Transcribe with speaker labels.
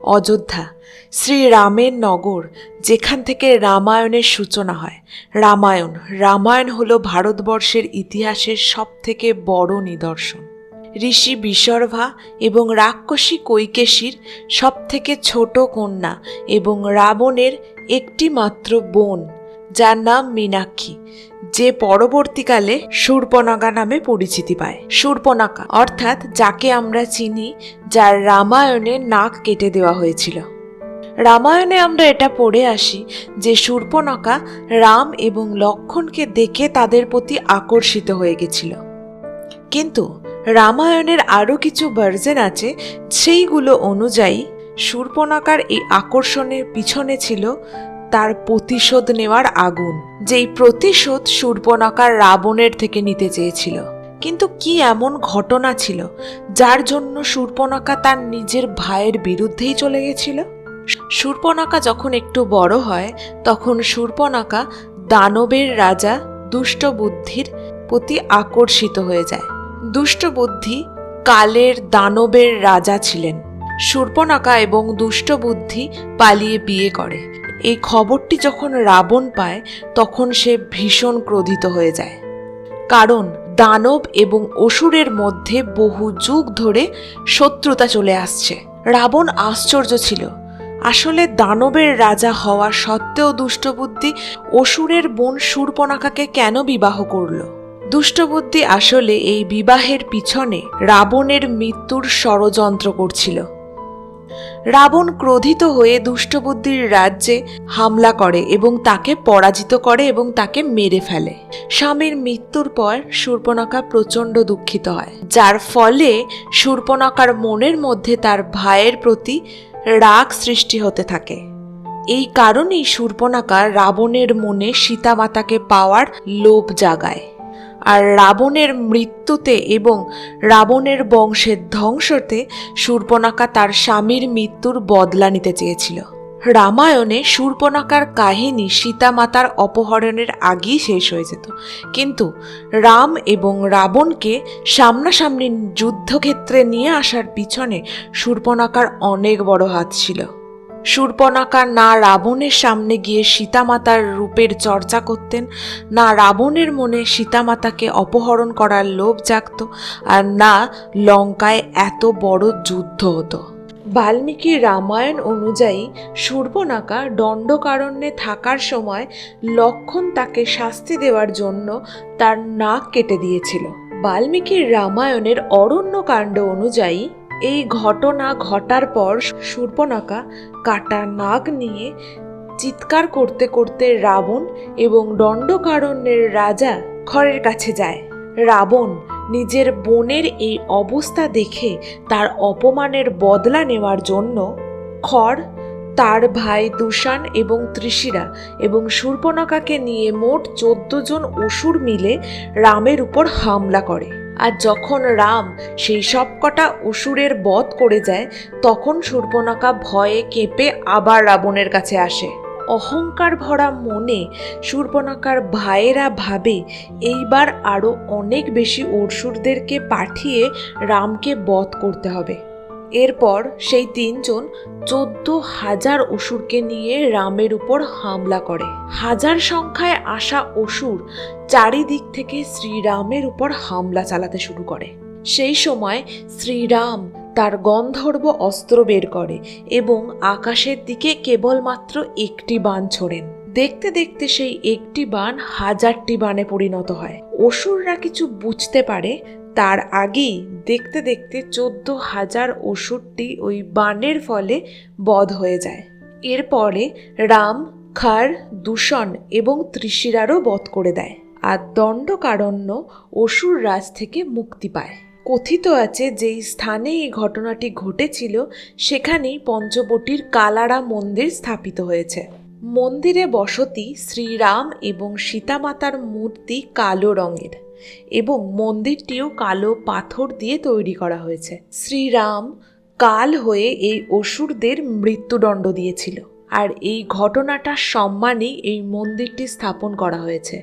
Speaker 1: অযোধ্যা, শ্রীরামের নগর, যেখান থেকে রামায়ণের সূচনা হয়। রামায়ণ রামায়ণ হলো ভারতবর্ষের ইতিহাসের সবথেকে বড় নিদর্শন। ঋষি বিশর্ভা এবং রাক্ষসী কৈকেশীর সবথেকে ছোট কন্যা এবং রাবণের একটি মাত্র বোন যার নাম মীনাক্ষী, যে পরবর্তীকালে শূর্পনাগা নামে পরিচিতি পায়। শূর্পনাকা অর্থাৎ যাকে আমরা চিনি, যার রামায়ণে নাক কেটে দেওয়া হয়েছিল। রামায়ণে আমরা এটা পড়ে আসি যে শূর্পনখা রাম এবং লক্ষণকে দেখে তাদের প্রতি আকর্ষিত হয়ে গেছিল। কিন্তু রামায়ণের আরও কিছু ভার্জেন আছে সেইগুলো অনুযায়ী শূর্পণাকার এই আকর্ষণের পিছনে ছিল তার প্রতিশোধ নেওয়ার আগুন, যেই প্রতিশোধ শূর্পণাকার রাবণের থেকে নিতে চেয়েছিল। কিন্তু কি এমন ঘটনা ছিল, যার জন্য শূর্পণাকা তার নিজের ভাইয়ের বিরুদ্ধেই চলে গেছিল? শূর্পণাকা যখন একটু বড় হয়, তখন শূর্পণাকা দানবের রাজা দুষ্ট বুদ্ধির প্রতি আকর্ষিত হয়ে যায়। দুষ্ট বুদ্ধি কালের দানবের রাজা ছিলেন। শূর্পণাকা এবং দুষ্ট বুদ্ধি পালিয়ে বিয়ে করে। এই খবরটি যখন রাবণ পায়, তখন সে ভীষণ ক্রোধিত হয়ে যায়। কারণ দানব এবং অসুরের মধ্যে বহু যুগ ধরে শত্রুতা চলে আসছে। রাবণ আশ্চর্য ছিল। আসলে দানবের রাজা হওয়া সত্ত্বেও দুষ্টবুদ্ধি অসুরের বোন শূর্পণাকাকে কেন বিবাহ করল? দুষ্টবুদ্ধি আসলে এই বিবাহের পিছনে রাবণের মৃত্যুর ষড়যন্ত্র করছিল। রাবণ ক্রোধিত হয়ে দুষ্টবুদ্ধির রাজ্যে হামলা করে এবং তাকে পরাজিত করে এবং তাকে মেরে ফেলে। স্বামীর মৃত্যুর পর শূর্পণখা প্রচণ্ড দুঃখিত হয়, যার ফলে শূর্পণখার মনের মধ্যে তার ভাইয়ের প্রতি রাগ সৃষ্টি হতে থাকে। এই কারণেই শূর্পণখা রাবণের মনে সীতামাতাকে পাওয়ার লোভ জাগায়। আর রাবণের মৃত্যুতে এবং রাবণের বংশের ধ্বংসতে শূর্পণখা তার স্বামীর মৃত্যুর বদলা নিতে চেয়েছিল। রামায়ণে শূর্পণখার কাহিনী সীতামাতার অপহরণের আগেই শেষ হয়ে যেত। কিন্তু রাম এবং রাবণকে সামনাসামনি যুদ্ধক্ষেত্রে নিয়ে আসার পিছনে শূর্পণখার অনেক বড় হাত ছিল। শূর্পণখা না রাবণের সামনে গিয়ে সীতামাতার রূপের চর্চা করতেন, না রাবণের মনে সীতামাতাকে অপহরণ করার লোভ জাগত, আর না লঙ্কায় এত বড় যুদ্ধ হতো। বাল্মীকি রামায়ণ অনুযায়ী শূর্পণখা দণ্ডকারণ্যে থাকার সময় লক্ষণ তাকে শাস্তি দেওয়ার জন্য তার নাক কেটে দিয়েছিল। বাল্মীকির রামায়ণের অরণ্যকাণ্ড অনুযায়ী এই ঘটনা ঘটার পর শূর্পণখা কাটা নাগ নিয়ে চিৎকার করতে করতে রাবণ এবং দণ্ডকারণ্যের রাজা খড়ের কাছে যায়। রাবণ নিজের বোনের এই অবস্থা দেখে তার অপমানের বদলা নেওয়ার জন্য খড়, তার ভাই দুষান এবং ত্রিশিরা এবং শূর্পণখাকে নিয়ে মোট চোদ্দ জন অসুর মিলে রামের উপর হামলা করে। আর যখন রাম সেই সব কটা অসুরের বধ করে যায়, তখন শূর্পণখা ভয়ে কেঁপে আবার রাবণের কাছে আসে। অহংকার ভরা মনে শূর্পণখার ভাইয়েরা ভাবে, এইবার আরও অনেক বেশি অসুরদেরকে পাঠিয়ে রামকে বধ করতে হবে। এরপর সেই তিনজন চোদ্দ হাজার অসুরকে নিয়ে রামের উপর হামলা করে। হাজার সংখ্যায় আসা অসুর চারিদিক থেকে শ্রীরামের উপর হামলা চালাতে শুরু করে। সেই সময় শ্রীরাম তার গন্ধর্ব অস্ত্র বের করে এবং আকাশের দিকে কেবলমাত্র একটি বাণ ছোড়েন। দেখতে দেখতে সেই একটি বান হাজারটি বাণে পরিণত হয়। অসুররা কিছু বুঝতে পারে তার আগেই দেখতে দেখতে চোদ্দ হাজার অসুরটি ওই বানের ফলে বধ হয়ে যায়। এরপরে রাম, খার, দূষণ এবং ত্রিশিরারও বধ করে দেয় আর দণ্ডকারণ্য অসুর রাজ থেকে মুক্তি পায়। কথিত আছে যেই স্থানে এই ঘটনাটি ঘটেছিল, সেখানেই পঞ্চবটির কালারা মন্দির স্থাপিত হয়েছে। মন্দিরে বসতি শ্রীরাম এবং সীতামাতার মূর্তি কালো রঙের। এবং মন্দিরটিও কালো পাথর দিয়ে তৈরি করা হয়েছে। শ্রীরাম কাল হয়ে এই অসুরদের মৃত্যুদণ্ড দিয়েছিল। আর এই ঘটনাটার সম্মানেই এই মন্দিরটি স্থাপন করা হয়েছে।